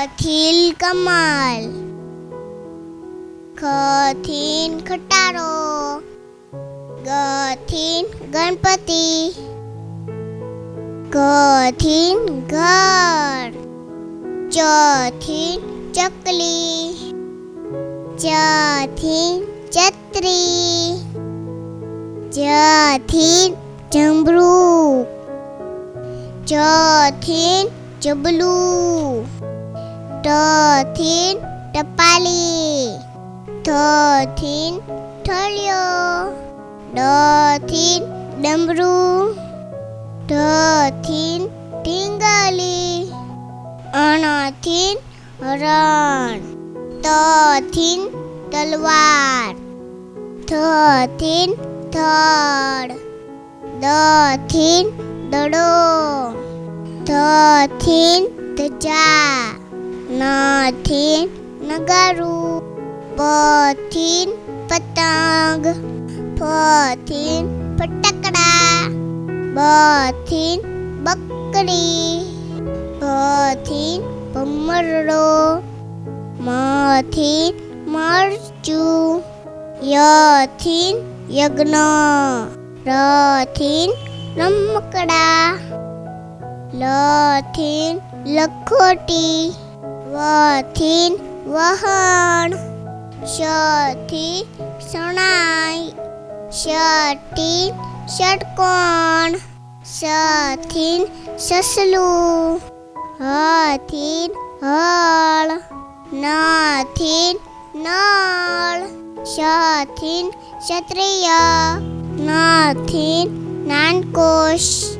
કથિલ કમલ ખથીન ખટારો ગથીન ગણપતિ ગથીન ઘર, ચથીન ચકલી, ચથીન ચત્રી જથીન જમરૂ, ચથીન ચબલું ટથીન ટપાલી. થથીન ઠળિયો ડથીન ડમરું. ઢથીન ઢીંગલી. અણથી હરણ તથીન તલવાર. થથીન થડ દથીન દડો. થથીન ધજા. નથીન નગારું, પથીન પતંગ ફથીન ફટકડા બથીન બકરી ભથીન ભમરડો, મથીન મરચું, યથીન યજ્ઞ, રથીન રમકડા, લથીન લખોટી. વથીન વહણ. શથી શણાઈ શથી ષટકોણ સથીન સસલું. હથીન હળ. નથીન નળ. શથીન ક્ષત્રિય. નથીન નાનકોશ.